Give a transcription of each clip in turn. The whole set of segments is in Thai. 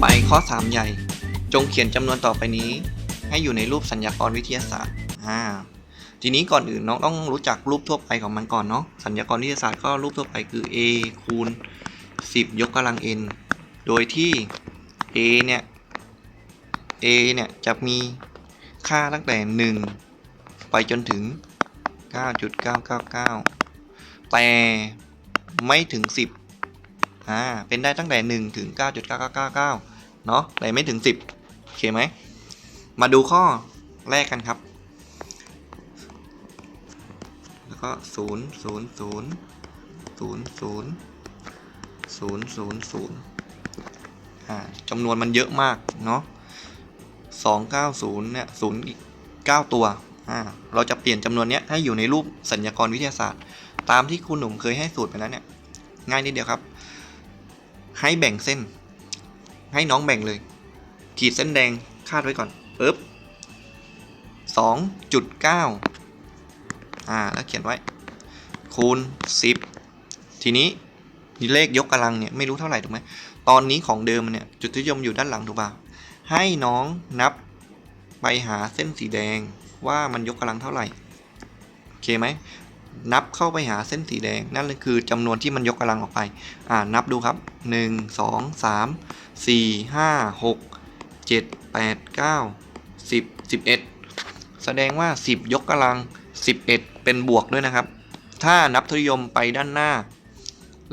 ไปข้อ 3 ใหญ่ จงเขียนจำนวนต่อไปนี้ ให้อยู่ในรูปสัญญากรวิทยาศาสตร์อ่าทีนี้ก่อนอื่นน้องต้องรู้จักรูปทั่วไปของมันก่อนเนาะสัญญากรวิทยาศาสตร์ก็รูปทั่วไปคือ a คูณ 10 ยกกำลัง n โดยที่ a เนี่ย a เนี่ยจะมีค่าตั้งแต่ 1 ไปจนถึง 9.999 แต่ไม่ถึง 10 อ่า เป็นได้ตั้งแต่ 1 ถึง 9.9999 เนาะแต่ไม่ถึง 10 โอเคไหม มาดูข้อแรกกันครับ แล้วก็0 0 0 0 0 0 0 0อ่าจำนวนมันเยอะมากเนาะ290 เนี่ย0อีก 9 ตัวอ่าเราจะเปลี่ยนจำนวนเนี้ยให้อยู่ในรูปสัญญากรวิทยาศาสตร์ ตามที่คุณหนุ่มเคยให้สูตรไปแล้วเนี่ย ง่ายนิดเดียวครับ ให้แบ่งเส้น ให้น้องแบ่งเลย ขีดเส้นแดงคาดไว้ก่อนปึ๊บสองจุดเก้าอ่า แล้วเขียนไว้ คูณสิบทีนี้เลขยกกำลังเนี่ย ไม่รู้เท่าไหร่ถูกไหมตอนนี้ของเดิมเนี่ย จุดที่ยมอยู่ด้านหลังถูกป่ะให้น้องนับไปหาเส้นสีแดงว่ามันยกกำลังเท่าไหร่ โอเคไหม นับเข้าไปหาเส้นสีแดง นั่นคือจำนวนที่มันยกกำลังออกไป อ่านับดูครับ 1 2 3 4 5 6 7 8 9 10 11 แสดงว่า 10 ยกกำลัง 11 เป็นบวกด้วยนะครับ ถ้านับทศนิยมไปด้านหน้า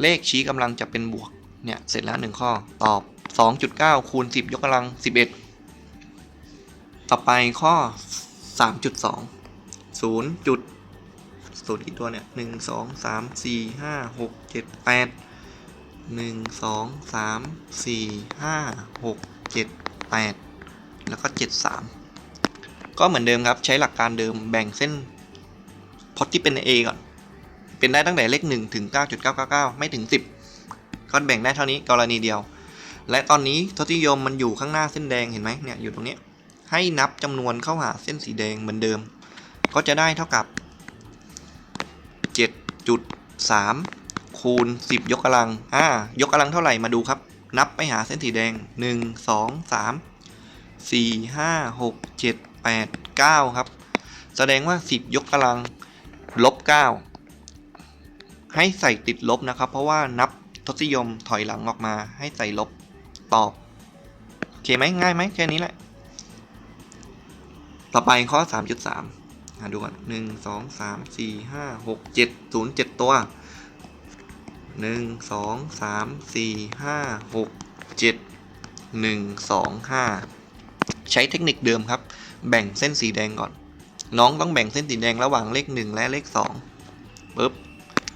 เลขชี้กำลังจะเป็นบวก เนี่ย เสร็จแล้ว 1 ข้อ ตอบ 2.9 คูณ 10 ยกกำลัง 11 ต่อไปข้อ 3.2 0 จุดศูนย์กี่ตัวเนี่ยหนึ่งสองสามสี่ห้าหกเจ็ดแปดหนึ่งสองสามสี่ห้าหกเจ็ดแปดแล้วก็เจ็ดสามก็เหมือนเดิมครับ ใช้หลักการเดิมแบ่งเส้นพจน์ที่เป็น A ก่อน เป็นได้ตั้งแต่เลข1ถึง 9.999 ไม่ถึง 10 ก็แบ่งได้เท่านี้กรณีเดียว และตอนนี้ทศนิยมมันอยู่ข้างหน้าเส้นแดงเห็นไหมเนี่ยอยู่ตรงนี้ ให้นับจำนวนเข้าหาเส้นสีแดงเหมือนเดิม ก็จะได้เท่ากับ 7.3 คูณ 10 ยกกำลัง อ่า ยกกำลังเท่าไหร่มาดูครับ นับไปหาเส้นสีแดง 1 2 3 4 5 6 7 8 9 ครับ แสดงว่า 10 ยกกำลังลบ 9 ให้ใส่ติดลบนะครับ เพราะว่านับทศนิยมถอยหลังออกมาให้ใส่ลบตอบ โอเคไหมง่ายไหมแค่นี้แหละ ต่อไปข้อ 3.3 ดูก่อนหนึ่งสองสามสี่ห้าหกเจ็ดศูนย์เจ็ดตัวหนึ่งสองสามสี่ห้าหกเจ็ดหนึ่งสองห้าใช้เทคนิคเดิมครับ แบ่งเส้นสีแดงก่อน น้องต้องแบ่งเส้นสีแดงระหว่างเลขหนึ่งและเลขสองปึ๊บ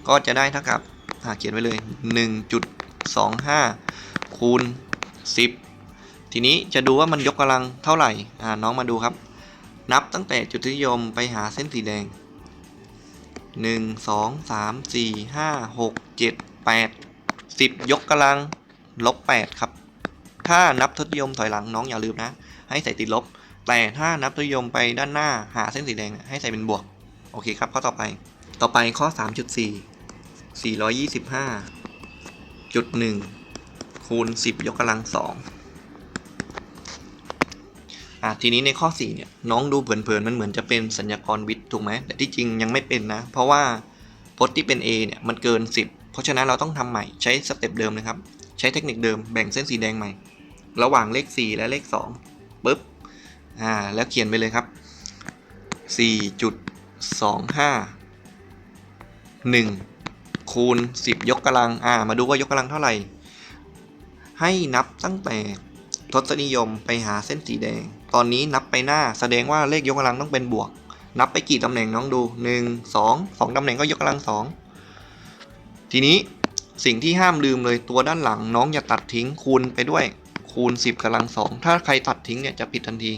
ก็จะได้เท่ากับอ่าเขียนไว้เลยหนึ่งจุดสองห้าคูณสิบทีนี้จะดูว่ามันยกกำลังเท่าไหร่อ่าน้องมาดูครับ นับตั้งแต่จุดนิยมไปหาเส้นสีแดง 1 2 3 4 5 6 7 8 10 ยกกำลัง ลบ 8 ครับ ถ้านับทศนิยมถอยหลังน้องอย่าลืมนะ ให้ใส่ติดลบ แต่ถ้านับทศนิยมไปด้านหน้าหาเส้นสีแดงให้ใส่เป็นบวก โอเคครับ ข้อต่อไป ต่อไปข้อ 3.4 425จุด1คูณ10 ยกกำลัง2 อะทีนี้ในข้อ4เนี่ยน้องดูเผินๆมันเหมือนจะเป็นสัญญากรวิทย์ถูกไหมแต่ที่จริงยังไม่เป็นนะ เพราะว่าพจน์ที่เป็น A เนี่ยมันเกิน 10 เพราะฉะนั้นเราต้องทำใหม่ใช้สเต็ปเดิมนะครับ ใช้เทคนิคเดิมแบ่งเส้นสีแดงใหม่ ระหว่างเลข 4 และเลข2ปุ๊บอ่าแล้วเขียนไปเลยครับ 4.25 1 คูณ 10 ยกกำลังอ่ามาดูว่ายกกำลังเท่าไหร่ ให้นับตั้งแต่ทศนิยมไปหาเส้นสีแดง ตอนนี้นับไปหน้าแสดงว่าเลขยกกำลังต้องเป็นบวก นับไปกี่ตำแหน่งน้องดู 1 2 2ตำแหน่งก็ยกกำลัง 2 ทีนี้สิ่งที่ห้ามลืมเลยตัวด้านหลังน้องอย่าตัดทิ้งคูณไปด้วย คูณ 10กำลัง2ถ้าใครตัดทิ้งเนี่ยจะผิดทันที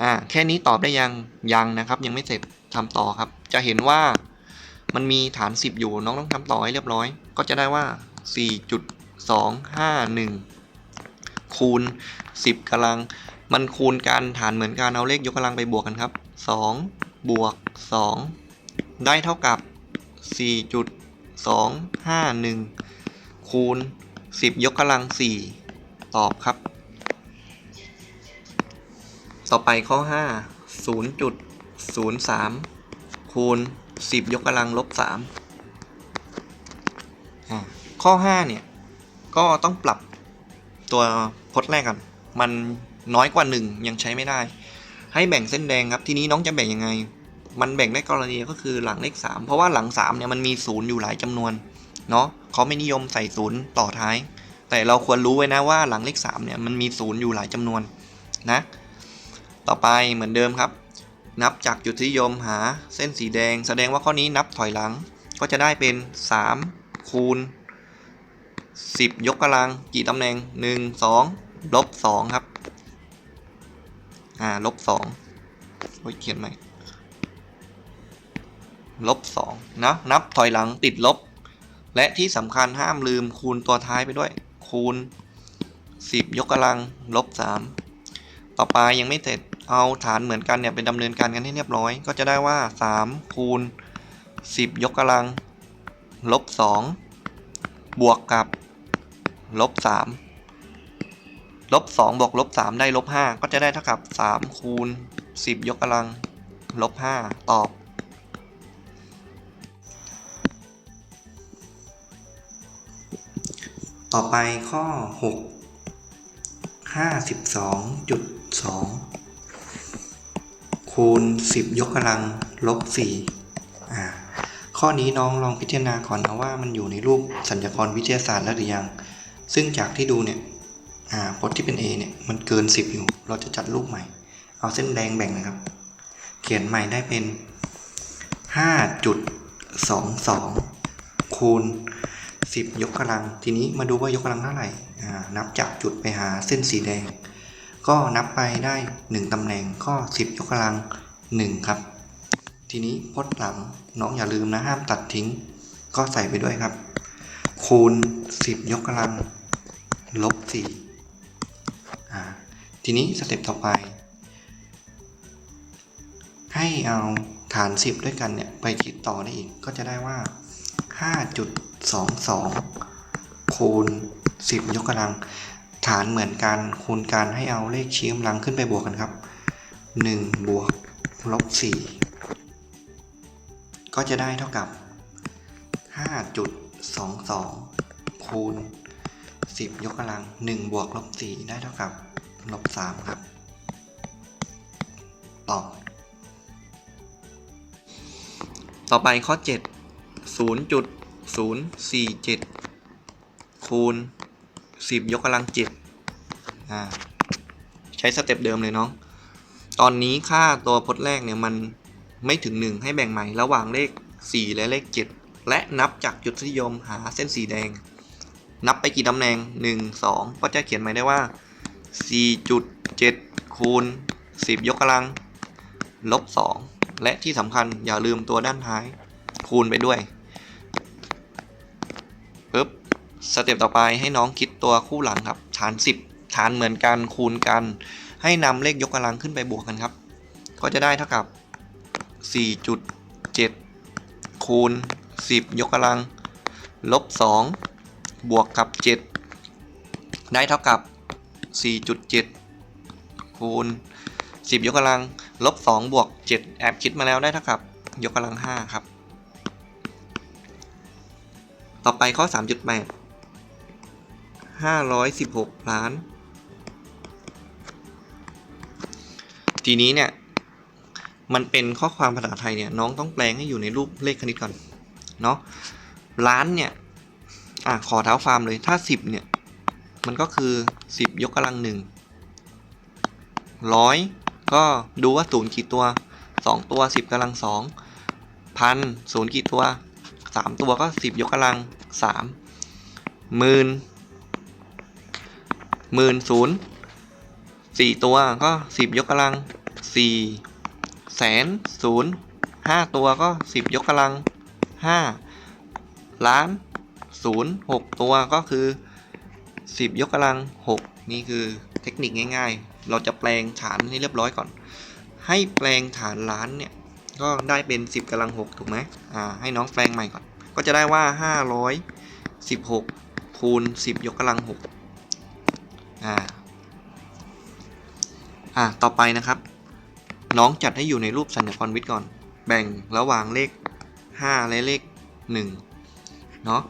อ่าแค่นี้ตอบได้ยังยังนะครับ ยังไม่เสร็จทำต่อครับ จะเห็นว่ามันมีฐาน 10 อยู่น้องต้องทำต่อให้เรียบร้อย ก็จะได้ว่า 4.251 คูณ 10กำลัง มันคูณกันฐานเหมือนกันเอาเลขยกกำลังไปบวกกันครับ2บวก2 ได้เท่ากับ 4.251 คูณ 10 ยกกำลัง 4 ตอบครับ ต่อไปข้อ 5 0.03 คูณ 10 ยกกำลังลบ3อ่าข้อ 5 เนี่ย ก็ต้องปรับตัวพจน์แรกก่อน มัน น้อยกว่า 1 ยังใช้ไม่ได้ ให้แบ่งเส้นแดงครับ ทีนี้น้องจะแบ่งยังไง มันแบ่งได้กรณีก็คือหลังเลข 3 เพราะว่าหลัง3เนี่ยมันมีศูนย์อยู่หลายจำนวนเนาะเขาไม่นิยมใส่ศูนย์ต่อท้าย แต่เราควรรู้ไว้นะว่าหลังเลข3เนี่ยมันมีศูนย์อยู่หลายจำนวนนะ ต่อไปเหมือนเดิมครับ นับจากจุดที่นิยมหาเส้นสีแดง แสดงว่าข้อนี้นับถอยหลังก็จะได้เป็น 3 คูณ 10 ยกกำลัง กี่ตำแหน่ง 1 2 ลบ 2 ครับ อ่าลบ2โอ้ยเขียนใหม่ลบ2นะนับถอยหลังติดลบ และที่สำคัญห้ามลืมคูณตัวท้ายไปด้วย คูณ 10 ยกกำลังลบ3ต่อไปยังไม่เสร็จเอาฐานเหมือนกันเนี่ยเป็นดำเนินการกันให้เรียบร้อย ก็จะได้ว่า 3 คูณ 10 ยกกำลังลบ2บวกกับลบ3 ลบ2บวกลบ3ได้ลบ5ก็จะได้เท่ากับ 3 คูณ 10 ยกกำลังลบ5ตอบ ต่อไปข้อ 6 52.2 คูณ 10 ยกกำลังลบ4อ่าข้อนี้น้องลองพิจารณาก่อนนะว่ามันอยู่ในรูปสัญญากรวิทยาศาสตร์แล้วหรือยัง ซึ่งจากที่ดูเนี่ย พจน์ที่เป็น A เนี่ยมันเกิน 10 อยู่ เราจะจัดรูปใหม่ เอาเส้นแดงแบ่งนะครับ เขียนใหม่ได้เป็น 5.22 คูณ 10 ยกกำลัง ทีนี้มาดูว่ายกกำลังเท่าไหร่อ่านับจากจุดไปหาเส้นสีแดง ก็นับไปได้ 1ตำแหน่งก็ 10 ยกกำลัง 1 ครับ ทีนี้พจน์หลังน้องอย่าลืมนะห้ามตัดทิ้ง ก็ใส่ไปด้วยครับ คูณ 10 ยกกำลังลบ4อ่ ทีนี้สเต็ปต่อไป ให้เอาฐาน 10 ด้วยกันเนี่ยไปคิดต่อได้อีกก็จะได้ว่า 5.22 คูณ 10 ยกกำลัง ฐานเหมือนกันคูณกันให้เอาเลขชี้กำลังขึ้นไปบวกกันครับ 1 บวกลบ 4 ก็จะได้เท่ากับ 5.22 คูณ 10 ยกกำลัง 1 บวกลบ 4 ได้เท่ากับ ลบ3ครับ ตอบ ต่อไปข้อ7 0.047คูณ10ยกกำลัง7อ่า ใช้สเต็ปเดิมเลยเนาะตอนนี้ค่าตัวพจน์แรกเนี่ยมันไม่ถึง1ให้แบ่งใหม่ระหว่างเลข4และเลข7และนับจากจุดนิยมหาเส้นสีแดง นับไปกี่ตำแหน่ง1 2ก็จะเขียนหมายได้ว่า 4.7 คูณ 10 ยกกำลัง ลบ 2 และที่สำคัญอย่าลืมตัวด้านท้าย คูณไปด้วยปึ๊บสเต็ปต่อไปให้น้องคิดตัวคู่หลังครับฐาน 10 ฐานเหมือนกันคูณกัน ให้นำเลขยกกำลังขึ้นไปบวกกันครับ ก็จะได้เท่ากับ 4.7 คูณ 10 ยกกำลัง ลบ 2 บวกกับ 7 ได้เท่ากับ 4.7 คูณ 10 ยกกำลัง ลบ 2 บวก 7 แอบคิดมาแล้วได้เท่ากับ ยกกำลัง 5 ครับ ต่อไปข้อ 3.8 516 ล้าน ทีนี้เนี่ย มันเป็นข้อความภาษาไทยเนี่ย น้องต้องแปลงให้อยู่ในรูปเลขคณิตก่อน เนาะล้านเนี่ยอะขอเท้าความเลยถ้า 10 เนี่ย มันก็คือ 10 ยกกำลังหนึ่งร้อยก็ดูว่าศูนย์กี่ตัว 2 ตัว 10กำลังสองพันศูนย์กี่ตัว 3 ตัวก็ 10 ยกกำลัง3หมื่นหมื่นศูนย์สี่ตัวก็ 10 ยกกำลัง4แสนศูนย์ห้าตัวก็ 10 ยกกำลัง5ล้านศูนย์หกตัวก็คือ 10 ยกกำลัง 6 นี่คือเทคนิคง่ายๆ เราจะแปลงฐานให้เรียบร้อยก่อน ให้แปลงฐานล้านเนี่ย ก็ได้เป็น 10กำลัง 6 ถูกไหมอ่าให้น้องแปลงใหม่ก่อน ก็จะได้ว่า 516 คูณ 10 ยกกำลัง 6 อ่าอ่าต่อไปนะครับ น้องจัดให้อยู่ในรูปสัญญกรวิทย์ก่อน แบ่งระหว่างเลข 5 และเลข 1 เนาะ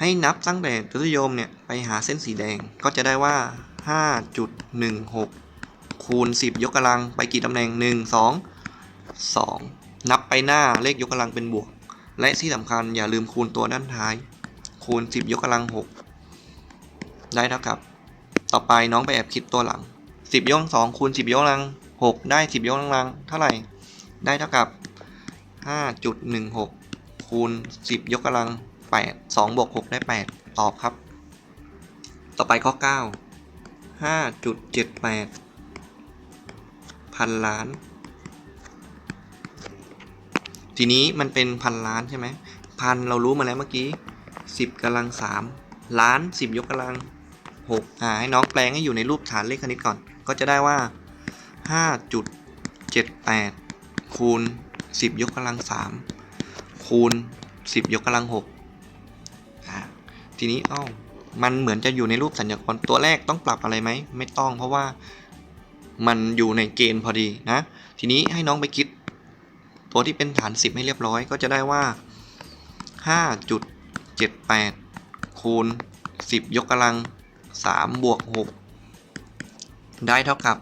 ให้นับตั้งแต่ทศนิยมเนี่ยไปหาเส้นสีแดงก็จะได้ว่า 5.16 คูณ 10 ยกกำลังไปกี่ตำแหน่ง 1 2 2 นับไปหน้าเลขยกกำลังเป็นบวก และที่สำคัญอย่าลืมคูณตัวด้านท้าย คูณ 10 ยกกำลัง 6 ได้เท่ากับ ต่อไปน้องไปแอบคิดตัวหลัง 10ยกกำลังสองคูณ 10ยกกำลัง 6 ได้ 10ยกกำลังเท่าไหร่ ได้เท่ากับ 5.16 คูณ 10 ยกกำลัง 8 2บวก6ได้ 8 ตอบครับ ต่อไปข้อ 9 5.78 พันล้าน ทีนี้มันเป็นพันล้านใช่ไหม พันเรารู้มาแล้วเมื่อกี้ 10กำลัง 3 ล้าน 10 ยกกำลัง 6 อ่า ให้น้องแปลงให้อยู่ในรูปฐานเลขคณิตก่อน ก็จะได้ว่า 5.78 คูณ 10 ยกกำลัง 3 คูณ 10 ยกกำลัง 6 ทีนี้อ้าวมันเหมือนจะอยู่ในรูปสัญญากรตัวแรกต้องปรับอะไรไหมไม่ต้องเพราะว่ามันอยู่ในเกณฑ์พอดีนะ ทีนี้ให้น้องไปคิด ตัวที่เป็นฐาน 10 ให้เรียบร้อยก็จะได้ว่า 5.78 คูณ 10 ยกกำลัง 3 บวก 6 ได้เท่ากับ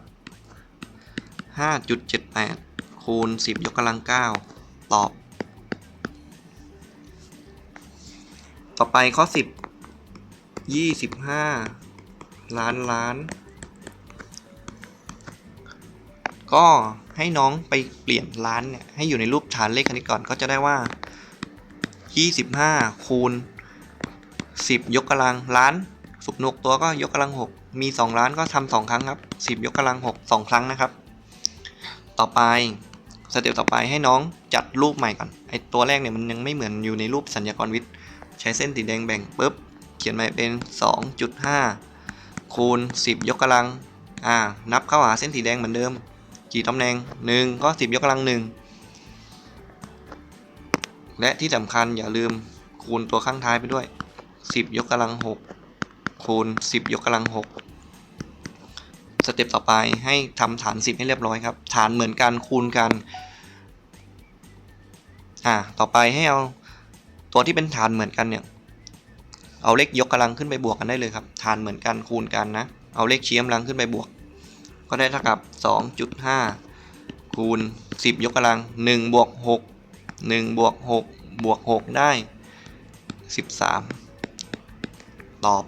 5.78 คูณ 10 ยกกำลัง 9 ตอบ ต่อไปข้อ 10 25ล้านล้าน ก็ให้น้องไปเปลี่ยนล้านเนี่ยให้อยู่ในรูปฐานเลขคณิตก่อนก็จะได้ว่า25คูณ10ยกกำลังล้านสุกนกตัวก็ยกกำลัง6มี2ล้านก็ทำสองครั้งครับ10ยกกำลัง6 2ครั้งนะครับ ต่อไปสเต็ปต่อไปให้น้องจัดรูปใหม่ก่อนไอตัวแรกเนี่ยมันยังไม่เหมือนอยู่ในรูปสัญญากรวิทย์ ใช้เส้นสีแดงแบ่งปุ๊บ เขียนใหม่เป็น 2.5 คูณ 10 ยกกำลังอ่านับเข้าหาเส้นสีแดงเหมือนเดิม กี่ตำแหน่ง 1 ก็ 10 ยกกำลัง 1 และที่สำคัญอย่าลืมคูณตัวข้างท้ายไปด้วย 10 ยกกำลัง 6 คูณ 10 ยกกำลัง 6 สเต็ปต่อไปให้ทำฐาน 10 ให้เรียบร้อยครับ ฐานเหมือนกันคูณกันอ่าต่อไปให้เอาตัวที่เป็นฐานเหมือนกันเนี่ย เอาเลขยกกำลังขึ้นไปบวกกันได้เลยครับ ทานเหมือนกันคูณกันนะ เอาเลขชี้กำลังขึ้นไปบวก ก็ได้เท่ากับ 2.5 คูณ 10 ยกกำลัง 1 บวก 6 1 บวก 6 บวก 6 ได้ 13 ตอบ